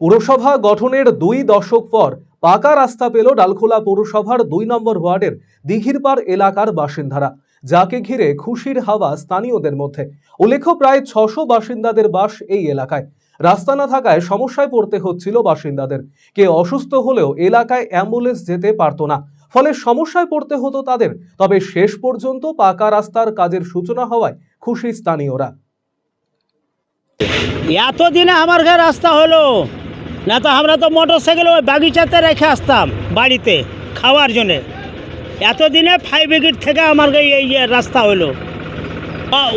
পুরসভা গঠনের দুই দশক পর পাকা রাস্তা পেল ডালখোলা পৌরসভার দুই নম্বর ওয়ার্ডের দিঘিরপাড় এলাকার বাসিন্দারা, যাকে ঘিরে খুশির হাওয়া স্থানীয়দের মধ্যে। উল্লেখ্য, প্রায় ছশো বাসিন্দাদের বাস এই এলাকায়। রাস্তা না থাকায় সমস্যায় পড়তে হচ্ছিল বাসিন্দাদের। কে অসুস্থ হলেও এলাকায় অ্যাম্বুলেন্স যেতে পারতো না। ফলে সমস্যায় পড়তে হতো তাদের। তবে শেষ পর্যন্ত পাকা রাস্তার কাজের সূচনা হওয়ায় খুশি স্থানীয়রা। এতদিনে আমার ঘরে রাস্তা হলো। না তো আমরা তো মোটর সাইকেল ওই বাগিচাতে রেখে আসতাম বাড়িতে খাওয়ার জন্যে। এতদিনে ফাইভ উইকেট থেকে আমার এই রাস্তা হলো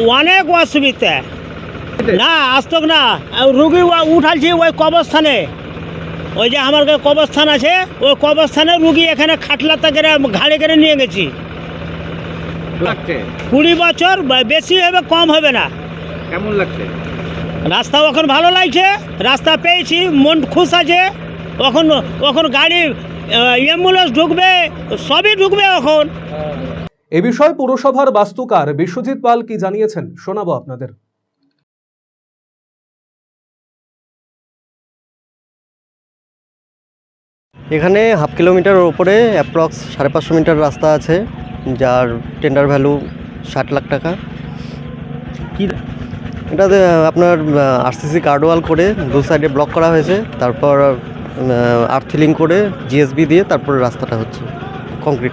অনেক অসুবিধা। না আসতক না রুগী ও- উঠালছি ওই কবরস্থানে। ওই যে আমার কবরস্থান আছে ওই কবরস্থানে রুগী এখানে খাটলাতে করে ঘাড়ে করে নিয়ে গেছি। কুড়ি বছর বেশি হবে কম হবে না। কেমন লাগছে? রাস্তা এখন ভালো লাগছে রাস্তা পেয়েছি মন খুশ আছে। এখন এখন গাড়ি অ্যাম্বুলেন্স ঢুকবে সবই ঢুকবে এখন। এ বিষয়ে পুরসভার বাস্তুকার বিশ্বজিৎ পাল কি জানিয়েছেন শোনাবো আপনাদের। এখানে হাফ কিলোমিটার ওপরে অ্যাপ্রক্স সাড়ে পাঁচশো মিটার রাস্তা আছে যার টেন্ডার ভ্যালু ষাট লাখ টাকা। কি এটাতে আপনার আরসিসি কার্ডওয়াল করে দু সাইডে ব্লক করা হয়েছে, তারপর আর্থিলিং করে জিএসবি দিয়ে তারপরে রাস্তাটা হচ্ছে কংক্রিট